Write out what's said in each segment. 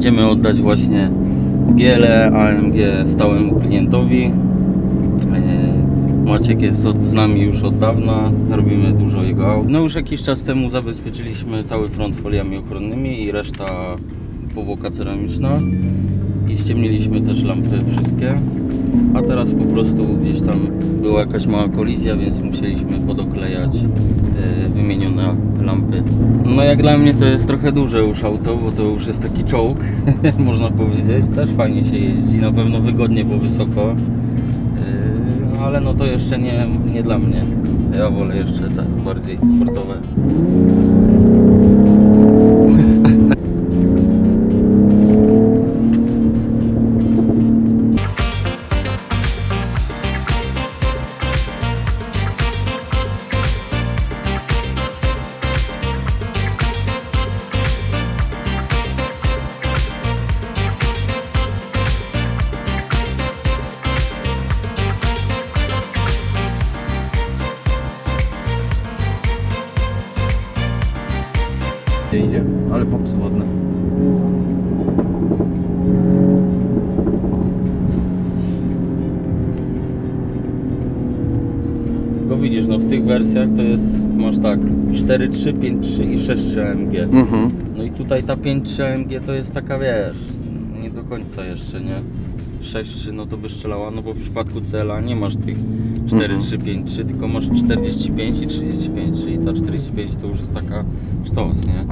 Jedziemy oddać właśnie giele AMG stałemu klientowi. E, Maciek jest z nami już od dawna, robimy dużo jego aut. No już jakiś czas temu zabezpieczyliśmy cały front foliami ochronnymi i reszta powłoka ceramiczna. I ściemniliśmy też lampy wszystkie. A teraz po prostu gdzieś tam była jakaś mała kolizja, więc musieliśmy podoklejać e, wymienione lampy. No jak dla mnie to jest trochę duże już auto, bo to już jest taki czołg, można powiedzieć. Też fajnie się jeździ, na pewno wygodnie, bo wysoko. Yy, ale no to jeszcze nie, nie dla mnie. Ja wolę jeszcze te bardziej sportowe. idzie, ale popsy ładne. Tylko widzisz, no w tych wersjach to jest, masz tak 4.3, 5.3 i 6.3 AMG. Mhm. No i tutaj ta 5.3 AMG to jest taka, wiesz, nie do końca jeszcze, nie? 6.3 no to by strzelała, no bo w przypadku CLA nie masz tych 4.3, 5.3, tylko masz 45 i 35, czyli ta 45 to już jest taka sztos, nie?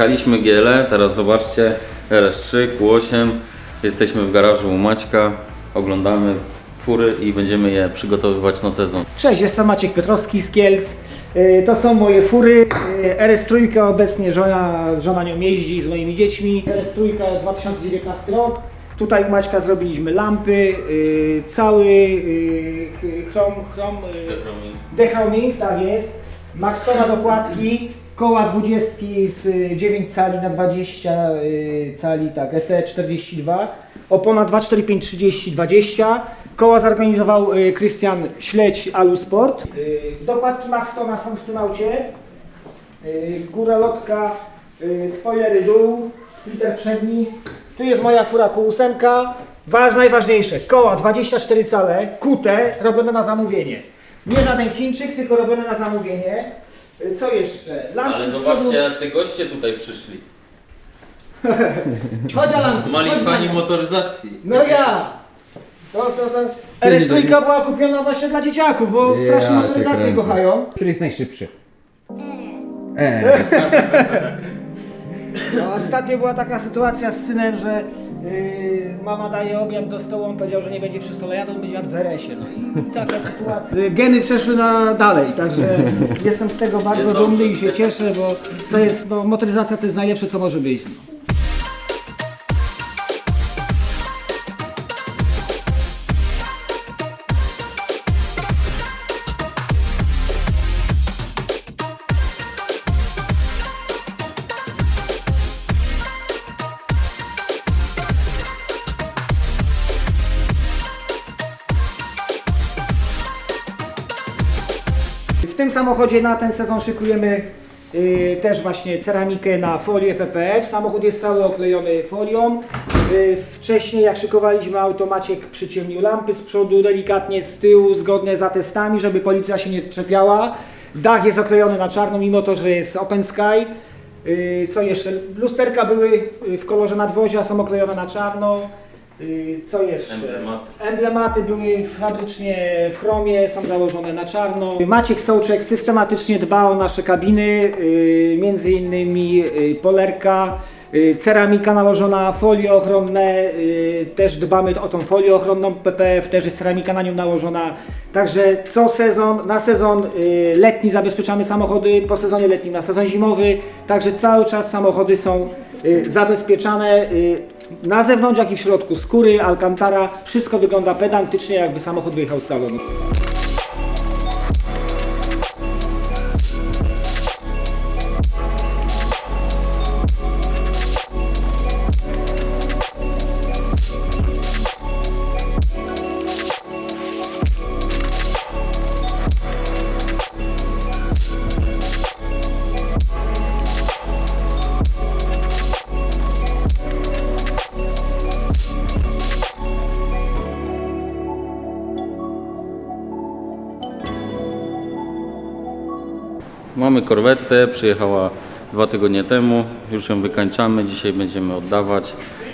Jechaliśmy Giele, teraz zobaczcie RS3, Q8. Jesteśmy w garażu u Maćka, oglądamy fury i będziemy je przygotowywać na sezon. Cześć, jestem Maciek Piotrowski z Kielc. Y, To są moje fury. Y, RS3 obecnie żona, żona nią jeździ z moimi dziećmi. RS3 2019 rok. Tutaj u Maćka zrobiliśmy lampy, y, cały chrom, chrom, dechroming, tak jest. Maxtowa dokładki, koła 20 z y, 9 cali na 20 y, cali, tak, ET42. Opona 245 30 20. Koła zorganizował y, Krystian Śledź Alusport. Y, Dokładki Maxtona są w tym aucie. Y, Góra lotka, y, spoilery dół, splitter przedni. Tu jest moja fura Q8. Waż, najważniejsze, koła 24 cale, kute, robione na zamówienie. Nie żaden Chińczyk, tylko robione na zamówienie. Y, Co jeszcze? Lampy Ale z zobaczcie, przodu- jacy goście tutaj przyszli. Chodź Alan, Mali chodź, fani Alan. motoryzacji. No ja! To, to, to. RS3 była kupiona właśnie dla dzieciaków, bo Ja strasznie cię motoryzację kręcę. kochają. Który jest najszybszy? E. No, ostatnio była taka sytuacja z synem, że mama daje obiad do stołu, on powiedział, że nie będzie przy stole jadł, on będzie jadł w RS-ie. No i taka sytuacja. Y, Geny przeszły na dalej, także jestem z tego bardzo dumny i się cieszę, bo to jest, no, motoryzacja to jest najlepsze, co może być. No. Tym samochodzie na ten sezon szykujemy y, też właśnie ceramikę na folię PPF. Samochód jest cały oklejony folią. Y, Wcześniej jak szykowaliśmy auto, Maciek przyciemnił lampy z przodu, delikatnie z tyłu, zgodne z atestami, żeby policja się nie czepiała. Dach jest oklejony na czarno, mimo to, że jest open sky. Y, Co jeszcze? Lusterka były y, w kolorze nadwozia, są oklejone na czarno. Y, Co jeszcze? Emblematy. Emblematy były fabrycznie w chromie, są założone na czarno. Maciek Sołczek systematycznie dba o nasze kabiny, y, między innymi y, polerka, y, ceramika nałożona, folie ochronne, y, też dbamy o tą folię ochronną PPF, też jest ceramika na nią nałożona. Także co sezon, na sezon y, letni zabezpieczamy samochody, po sezonie letnim na sezon zimowy, także cały czas samochody są y, zabezpieczane. y, na zewnątrz, jak i w środku skóry, alcantara, wszystko wygląda pedantycznie, jakby samochód wyjechał z salonu. Mamy korwetę, przyjechała dwa tygodnie temu, już ją wykańczamy, dzisiaj będziemy oddawać.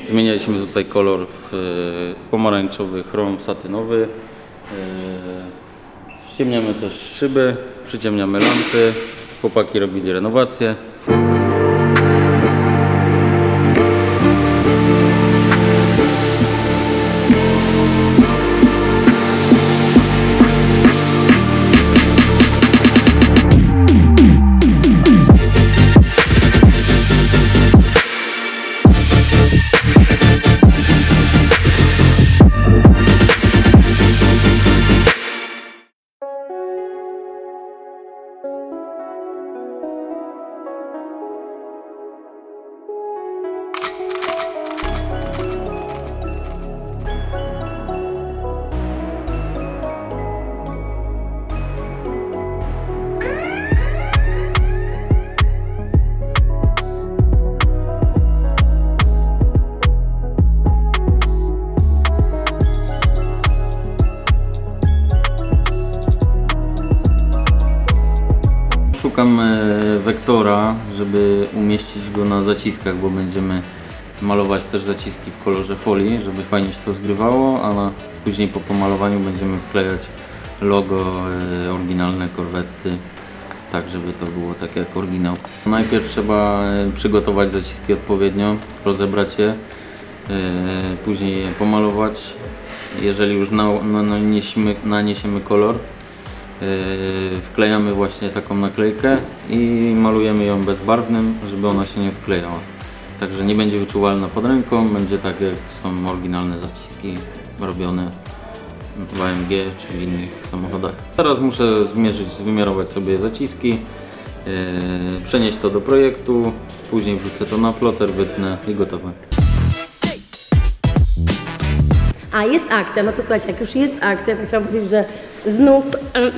Zmienialiśmy tutaj kolor w e, pomarańczowy, chrom satynowy. E, Ściemniamy też szyby, przyciemniamy lampy. Chłopaki robili renowację. Szukam e, wektora, żeby umieścić go na zaciskach, bo będziemy malować też zaciski w kolorze folii, żeby fajnie się to zgrywało, a na, później po pomalowaniu będziemy wklejać logo e, oryginalne korwety, tak żeby to było tak jak oryginał. Najpierw trzeba e, przygotować zaciski odpowiednio, rozebrać je, później je pomalować. Jeżeli już na, na, naniesiemy, kolor, wklejamy właśnie taką naklejkę i malujemy ją bezbarwnym, żeby ona się nie wklejała. Także nie będzie wyczuwalna pod ręką, będzie tak jak są oryginalne zaciski robione w AMG czy w innych samochodach. Teraz muszę zmierzyć, wymiarować sobie zaciski, yy, przenieść to do projektu, później wrzucę to na ploter, wytnę i gotowe. A jest akcja, no to słuchajcie, jak już jest akcja, to chciałam powiedzieć, że znów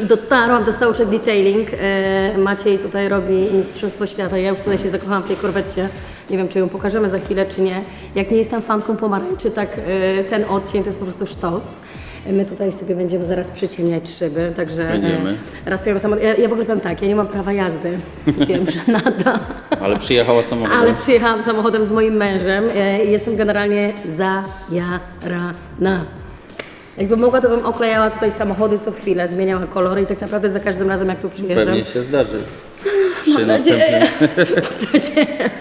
dotarłam do Soundcheck Detailing. E, Maciej tutaj robi Mistrzostwo Świata. Ja już tutaj się zakochałam w tej korwecie. Nie wiem, czy ją pokażemy za chwilę, czy nie. Jak nie jestem fanką pomarańczy, tak e, ten odcień to jest po prostu sztos. My tutaj sobie będziemy zaraz przyciemniać szyby, także e, Będziemy. raz ja, ja, ja w ogóle powiem tak, ja nie mam prawa jazdy, wiem, że nada. Ale przyjechała samochodem. Ale przyjechałam samochodem z moim mężem i jestem generalnie zajarana. Jakby mogła, to bym oklejała tutaj samochody co chwilę, zmieniała kolory i tak naprawdę za każdym razem jak tu przyjeżdżam. Pewnie się zdarzy. Przy następnym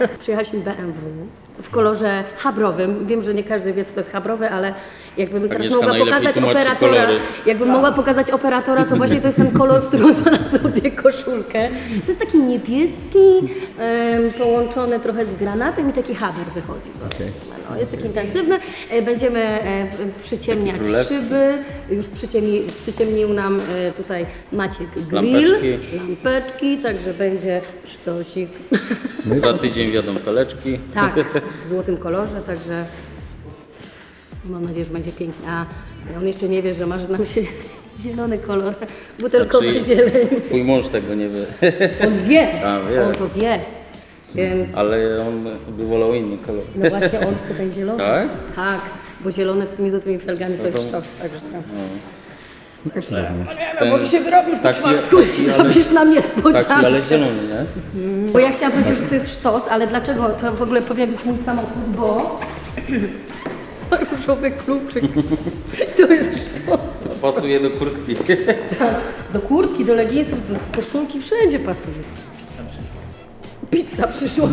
Przyjechaliśmy BMW w kolorze habrowym. Wiem, że nie każdy wie, co to jest habrowy, ale jakbym teraz Agnieszka mogła najlepiej pokazać tłumaczy operatora, kolory. jakbym mogła pokazać operatora, to właśnie to jest ten kolor, który ma na sobie koszulkę. To jest taki niebieski, em, połączony trochę z granatem i taki haber wychodzi. powiedzmy. No, jest taki intensywny. E, Będziemy e, przyciemniać Królewski. szyby. Już przyciemni, przyciemnił nam e, tutaj Maciek grill, Lampeczki. lampeczki, także będzie sztosik. Za tydzień wjadą feleczki. Tak, w złotym kolorze, także mam nadzieję, że będzie pięknie. A on jeszcze nie wie, że marzy nam się Zielony kolor, butelkowy Znaczy- zieleń. Twój mąż tego nie wie, On wie, A, wie. on to wie. Więc, ale on by wolał inny kolor. no właśnie on tutaj zielony. Tak? Tak, bo zielone z tymi złotymi felgami to jest to- sztos, także tak. No to cudownie. No ty się wyrobisz po taki- czwartku i ale- zrobisz na mnie Taki, ale zielony, nie? Bo ja chciałam powiedzieć, że to jest sztos, ale dlaczego to w ogóle powinien być mój samochód, bo różowy kluczyk. To jest sztos. Pasuje do kurtki. Do kurtki, do leginsów, do koszulki, wszędzie pasuje. Pizza przyszła.